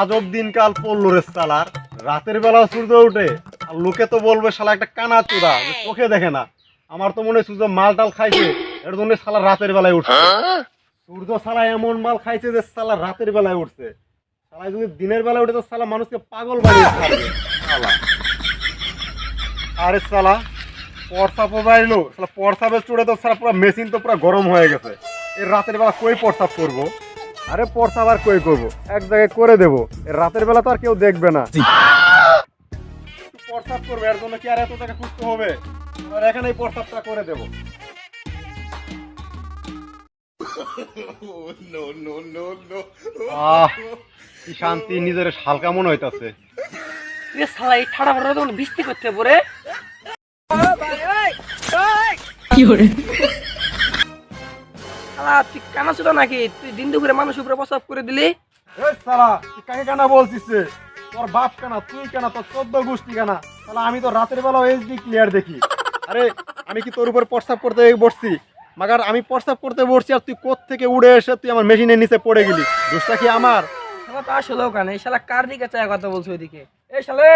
আজব দিনকাল পড়ল রে সালার রাতের বেলা সূর্য উঠে আর লোকে তো বলবে শালা একটা কানা চূড়া চোখে দেখে না। আমার তো মনে হয় সূর্য মাল টাল খাইছে, এর জন্য শালা রাতের বেলায় উঠছে। সূর্য শালা এমন মাল খাইছে যে শালা রাতের বেলায় উঠছে। শালা যদি দিনের বেলায় উঠে তো শালা মানুষকে পাগল বানিয়ে আরে শালা পরসাপ বাইলো শালা পরসাপের চুড়ে তো শালা পুরো মেশিন তো পুরো গরম হয়ে গেছে। এর রাতের বেলা কই পরসাপ করব? আরে পরসাপ আর কই করব? এক জায়গায় করে দেবো। এর রাতের বেলা তো আর কেউ দেখবে না। পরসাপ করবে এর জন্য কি আর এত টাকা খুঁজতে হবে? আর এখানেই পরসাপটা করে দেবো। আহ কি শান্তি নিজের হালকা মনে হইতাছে? এ শালা এই ঠাড়া ফাড়া তখন বৃষ্টি করতে পরে শালা তুই কানা ছিল নাকি? তুই দিন দুপুরে মানুষ উপরে প্রসাব করে দিলি? এই তুই কাকে কানা বলছিস তোর বাপ কানা তুই কানা তোর চোদ্দ গোষ্ঠী কানা। তাহলে আমি তো রাতের বেলা এইচডি ক্লিয়ার দেখি। আরে আমি কি তোর উপর প্রস্তাব করতে বসছি? মাগার আমি প্রস্তাব করতে বসছি আর তুই কোথ থেকে উড়ে এসে তুই আমার মেশিনের নিচে পড়ে গেলি? দোষটা কি আমার? শালা তো আসলেও কানে এই শালা কার দিকে চায় কথা বলছো ওইদিকে? এই শালে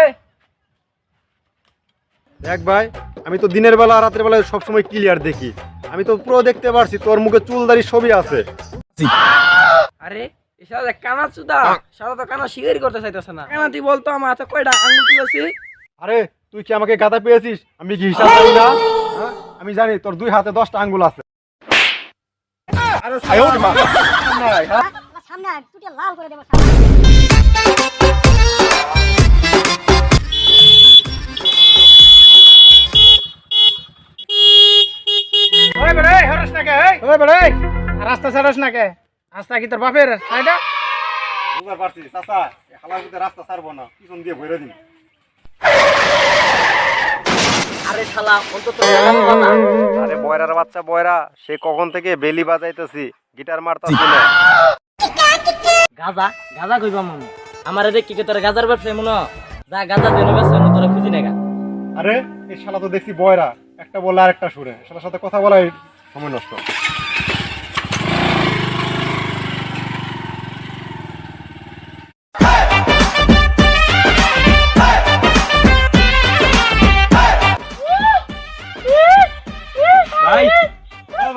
দেখ ভাই আমি তো দিনের বেলা রাতের বেলা সবসময় ক্লিয়ার দেখি। আমি তো পুরো দেখতে পারছি তোর মুখে চুলদারি ছবি আছে। আরে কানা চুদা। তো কানা শিকারি করতে চাইতেছে না। কানা তুই বলতো আমার হাতে কয়টা আঙুল তুলেছি? আরে তুই কি আমাকে গাদা পেয়েছিস? আমি কি হিসাব জানি না? হ্যাঁ? আমি জানি তোর দুই হাতে দশটা আঙ্গুল আছে। আরে ছায়ও মা। নাই, হ্যাঁ? সামনে লাল করে দেবো রাস্তা ছাড়স না কে? রাস্তা কি তোর বাপের? সাইডা পারছি চাচা হালার মধ্যে রাস্তা ছাড়বো না পিছন দিয়ে ভরে দিন। আরে শালা অন্তত আরে বয়রার বাচ্চা বয়রা সে কখন থেকে বেলি বাজাইতেছি গিটার মারতাছি না। গাজা গাজা কইবা মনে। আমার দেখি কে তোর গাজার ব্যবসায় মনে যা গাজা যেন ব্যবসা তোরা খুঁজি নেগা আরে এই শালা তো দেখছি বয়রা একটা বললে আর একটা সুরে। শালার সাথে কথা বলাই সময় নষ্ট।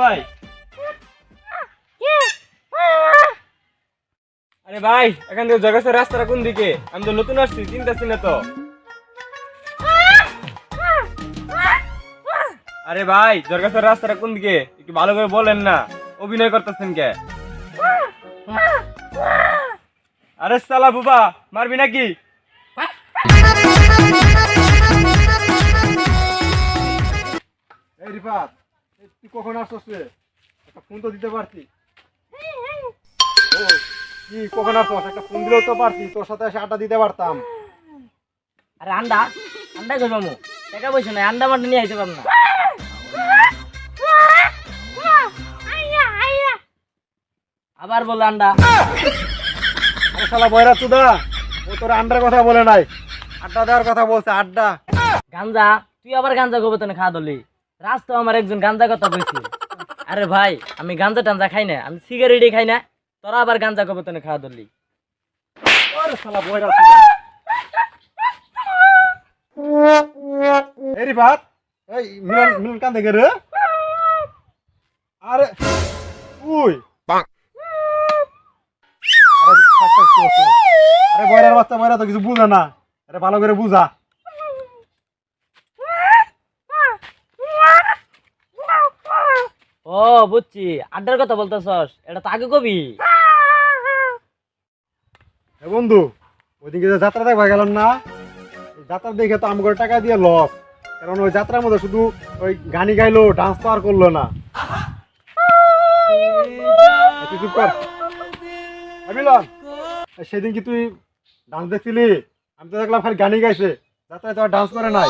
ভাই? আরে ভাই এখান থেকে জগাছের রাস্তাটা কোন দিকে? আমি তো নতুন আসছি চিন্তাছি না তো। আরে ভাই জগাছের রাস্তাটা কোন দিকে? একটু ভালো করে বলেন না। অভিনয় করতেছেন কে? আরে সালা বুবা মারবি নাকি? এই রিফাত তুই কখন আসছিস রে? একটা ফোন তো দিতে পারতি। কি কখন আসছিস? একটা ফোন দিলেও তো পারতি তোর সাথে এসে আড্ডা দিতে পারতাম। আরে আন্ডা আন্ডা কইবা মু টাকা পয়সা নাই আন্ডা মান্ডা নিয়ে আইতে পারব না। আবার বলে আন্ডা। আরে শালা বয়রা তুদা ও তোর আন্ডার কথা বলে নাই। আড্ডা দেওয়ার কথা বলছে আড্ডা। গাঞ্জা তুই আবার গাঞ্জা কবে তোনে খাওয়া দলি? রাস্তা আমার একজন গাঞ্জা কথা কইছি। আরে ভাই আমি গাঞ্জা টাঞ্জা খাই না আমি সিগারেটই খাই না তোরা আবার গাঞ্জা কবে তোনে খাওয়া ধরলি। আরে শালা বয়রা তুদা এই রিফাত এই মিলন মিলন কান থেকে আরে উই। আরে। আরে বয়রার বাচ্চা বয়রা তো কিছু বুঝে না। আরে ভালো করে বুঝা। ও বুঝছি। আড্ডার কথা বলতেছস। এটা তো আগে কবি। এ বন্ধু ওইদিকে যে যাত্রা দেখবা গেলাম না যাত্রা দেখে তো আমার টাকা দিয়ে লস কারণ ওই যাত্রার মধ্যে শুধু ওই গানি গাইলো ডান্স তো আর করল না। তুই চুপ কর। মিলন, সেদিন কি তুই ডান্স দেখছিলি? আমি তো দেখলাম খালি গানি গাইছে। যাত্রায় তো আর ডান্স করে নাই।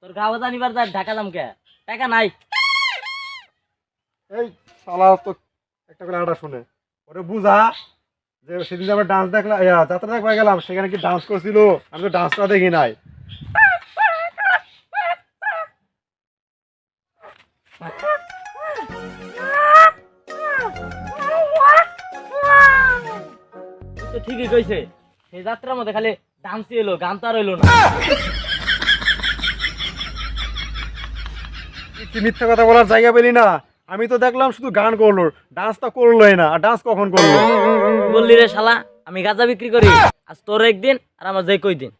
তোর গাওয়া জানিবার ঢাকা দাম কে টাকা নাই। এই সালা তো একটা করে আটা শুনে। ওরে বুঝা যে সেদিন আমরা ডান্স দেখলাম যাত্রা দেখবা গেলাম সেখানে কি ডান্স করছিল? আমি তো ডান্সটা দেখি নাই। তো ঠিকই কইছে সেই যাত্রার মধ্যে খালি ডান্সই এলো গান তো আর এলো না। মিথ্যা কথা বলার জায়গা পেলি না? আমি তো দেখলাম শুধু গান করল ডান্স তো করলোই না আর ডান্স কখন করল? বললি রে শালা আমি গাঁজা বিক্রি করি আজ তোর একদিন আর আমার যে কই দিন